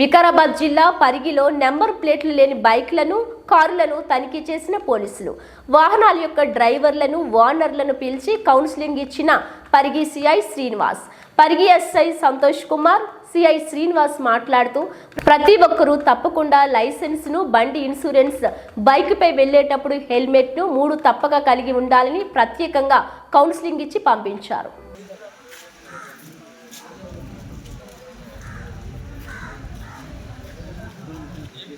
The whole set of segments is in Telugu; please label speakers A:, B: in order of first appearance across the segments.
A: వికారాబాద్ జిల్లా పరిగిలో నెంబర్ ప్లేట్లు లేని బైక్లను కారులను తనిఖీ చేసిన పోలీసులు. వాహనాల యొక్క డ్రైవర్లను ఓనర్లను పిలిచి కౌన్సిలింగ్ ఇచ్చిన Parigi C I Srinivas. Parigi S I Santosh Kumar C I Srinivas మాట్లాడుతూ ప్రతి ఒక్కరూ తప్పకుండా లైసెన్స్ను బండి ఇన్సూరెన్స్ బైక్పై వెళ్ళేటప్పుడు హెల్మెట్ను మూడు తప్పక కలిగి ఉండాలని ప్రత్యేకంగా కౌన్సిలింగ్ ఇచ్చి పంపించారు.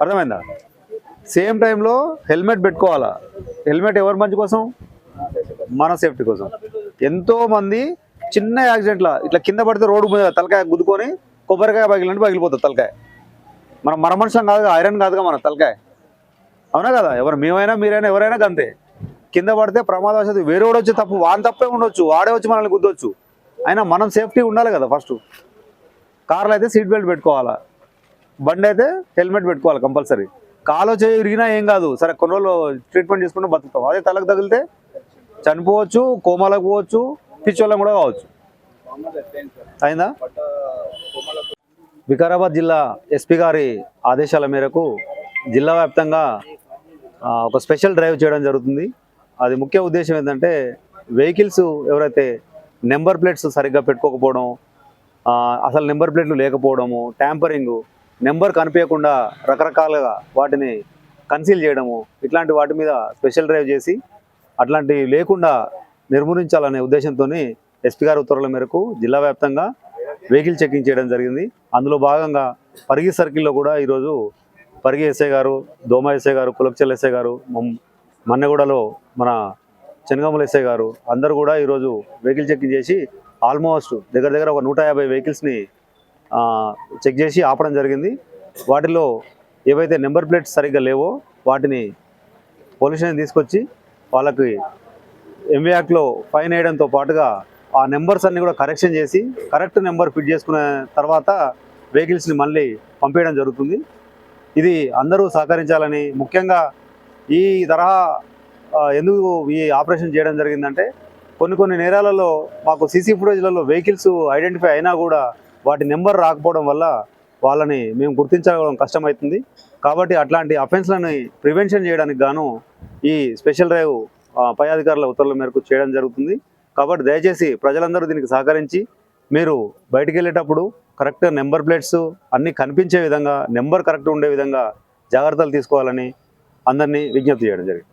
B: అర్థమైందా? సేమ్ టైంలో హెల్మెట్ పెట్టుకోవాలా? హెల్మెట్ ఎవరి మంచి కోసం? మన సేఫ్టీ కోసం. ఎంతోమంది చిన్న యాక్సిడెంట్లా ఇట్లా కింద పడితే రోడ్డు మీద తలకాయ గుద్దుకొని కొబ్బరికాయ పగిలినట్టు పగిలిపోతుంది తలకాయ. మనం మన మనుషులం కాదుగా ఐరన్ కాదుగా మన తలకాయ. అవునా కదా? ఎవరు మేమైనా మీరైనా ఎవరైనా అంతే కింద పడితే ప్రమాదవశాత్తు వేరే వాడు వచ్చి తప్పు వాని తప్పే ఉండొచ్చు వాడే వచ్చి మనల్ని గుద్దొచ్చు. అయినా మనం సేఫ్టీ ఉండాలి కదా ఫస్ట్. కార్లో అయితే సీట్ బెల్ట్ పెట్టుకోవాలా? బండి అయితే హెల్మెట్ పెట్టుకోవాలి కంపల్సరీ. కాలో చేయి విరిగినా ఏం కాదు. సరే కొన్ని రోజులు ట్రీట్మెంట్ చేసుకుంటూ బతుకుతాం. అదే తలకు తగిలితే చనిపోవచ్చు కోమాలకు పోవచ్చు పిచ్చోళ్ళం కూడా కావచ్చు. అయిందా? వికారాబాద్ జిల్లా ఎస్పీ గారి ఆదేశాల మేరకు జిల్లా వ్యాప్తంగా ఒక స్పెషల్ డ్రైవ్ చేయడం జరుగుతుంది. అది ముఖ్య ఉద్దేశం ఏంటంటే వెహికల్స్ ఎవరైతే నెంబర్ ప్లేట్స్ సరిగ్గా పెట్టుకోకపోవడం అసలు నెంబర్ ప్లేట్లు లేకపోవడము ట్యాంపరింగు నెంబర్ కనిపించకుండా రకరకాలుగా వాటిని కన్సీల్ చేయడము ఇట్లాంటి వాటి మీద స్పెషల్ డ్రైవ్ చేసి అట్లాంటివి లేకుండా నిర్మూలించాలనే ఉద్దేశంతో ఎస్పీ గారి ఉత్తర్వుల మేరకు జిల్లా వ్యాప్తంగా వెహికల్ చెకింగ్ చేయడం జరిగింది. అందులో భాగంగా పరిగి సర్కిల్లో కూడా ఈరోజు పరిగి ఎస్ఐ గారు దోమ ఎస్ఐ గారు కులక్చల్ ఎస్ఐ గారు మన్నెగూడలో మన చెనగముల ఎస్ఐ గారు అందరూ కూడా ఈరోజు వెహికల్ చెకింగ్ చేసి ఆల్మోస్ట్ దగ్గర దగ్గర ఒక నూట యాభై వెహికల్స్ని చెక్ చేసి ఆపడం జరిగింది. వాటిలో ఏవైతే నెంబర్ ప్లేట్స్ సరిగ్గా లేవో వాటిని పొల్యూషన్ తీసుకొచ్చి వాళ్ళకి ఎంవీ యాక్ట్లో ఫైన్ వేయడంతో పాటుగా ఆ నెంబర్స్ అన్ని కూడా కరెక్షన్ చేసి కరెక్ట్ నెంబర్ ఫిట్ చేసుకున్న తర్వాత వెహికల్స్ని మళ్ళీ పంపేయడం జరుగుతుంది. ఇది అందరూ సహకరించాలని ముఖ్యంగా ఈ తరహా ఎందుకు ఈ ఆపరేషన్ చేయడం జరిగిందంటే కొన్ని కొన్ని నేరాలలో మాకు సీసీ ఫుటేజ్లలో వెహికల్స్ ఐడెంటిఫై అయినా కూడా వాటి నెంబర్ రాకపోవడం వల్ల వాళ్ళని మేము గుర్తించడం కష్టమవుతుంది. కాబట్టి అట్లాంటి అఫెన్స్లని ప్రివెన్షన్ చేయడానికి గాను ఈ స్పెషల్ డ్రైవ్ పై అధికారుల ఉత్తర్వుల మేరకు చేయడం జరుగుతుంది. కాబట్టి దయచేసి ప్రజలందరూ దీనికి సహకరించి మీరు బయటికి వెళ్ళేటప్పుడు కరెక్ట్ నెంబర్ ప్లేట్స్ అన్నీ కనిపించే విధంగా నెంబర్ కరెక్ట్ ఉండే విధంగా జాగ్రత్తలు తీసుకోవాలని అందరినీ విజ్ఞప్తి చేయడం జరిగింది.